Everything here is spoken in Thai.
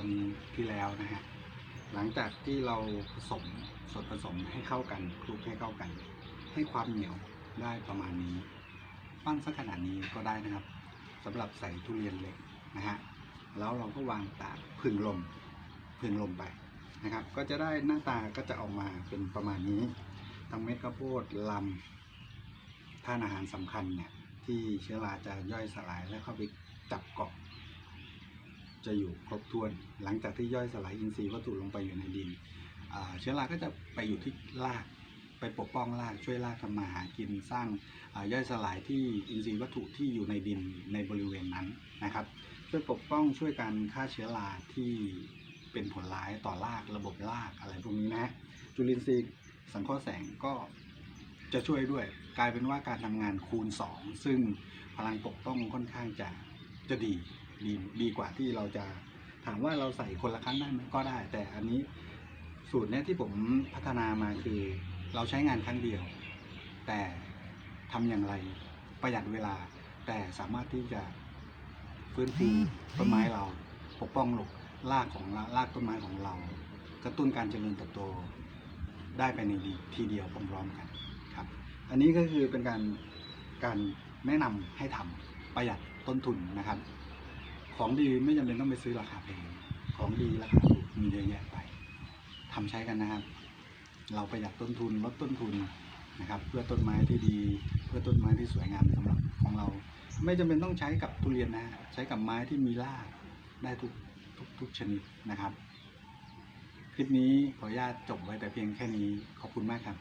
อนที่แล้วนะฮะหลังจากที่เราผสมส่วนผสมให้เข้ากันคลุกให้เข้ากัน ให้ความเหนียวได้ประมาณนี้ปั้นสักขนาดนี้ก็ได้นะครับสำหรับใส่ทุเรียนเล็กนะฮะแล้วเราก็วางตากพึ่งลมพึ่งลมไปนะครับ ก็จะได้หน้าตาก็จะออกมาเป็นประมาณนี้ทั้งเม็ดข้าวโพดลำท่านอาหารสำคัญเนี่ยที่เชื้อราจะย่อยสลายและเข้าไปจับเกาะ จะอยู่ครบถ้วน หลังจากที่ย่อยสลายอินทรีย์วัตถุลงไปอยู่ในดิน เชื้อราก็จะไปอยู่ที่รากไปปกป้องรากช่วยรากทำมาหากินสร้างย่อยสลายที่อินทรีย์วัตถุที่อยู่ในดินในบริเวณนั้นนะครับ ช่วยปกป้องช่วยการฆ่าเชื้อราที่เป็นผลร้ายต่อรากระบบรากอะไรพวกนี้นะฮะจุลินทรีย์สังเคราะห์แสงก็จะช่วยด้วยกลายเป็นว่าการทำงานคูณ 2 ซึ่งพลังปกป้องค่อนข้างจะจะดี ดีดีกว่าที่เราจะถามว่าเราใส่คนละครั้งได้ไหมก็ได้ แต่อันนี้สูตรเนี้ยที่ผมพัฒนามาคือเราใช้งานครั้งเดียว แต่ทำอย่างไรประหยัดเวลา แต่สามารถที่จะฟื้นฟูต้นไม้เราปกป้องหลกรากของรากต้นไม้ของเรา กระตุ้นการเจริญเติบโตได้ไปในดีทีเดียวพร้อมๆกันครับ อันนี้ก็คือเป็นการการแนะนำให้ทำประหยัดต้นทุนนะครับ ของดีไม่จำเป็นต้องไปซื้อราคาแพงของดีราคาถูกมีเยอะแยะไปทำใช้กันนะครับ เราประหยัดต้นทุนลดต้นทุนนะครับ เพื่อต้นไม้ที่ดี เพื่อต้นไม้ที่สวยงามสำหรับของเรา ไม่จำเป็นต้องใช้กับทุเรียนนะฮะใช้กับไม้ที่มีรากได้ทุกทุกทุกชนิดนะครับ คลิปนี้ขออนุญาตจบไว้แต่เพียงแค่นี้ขอบคุณมากครับ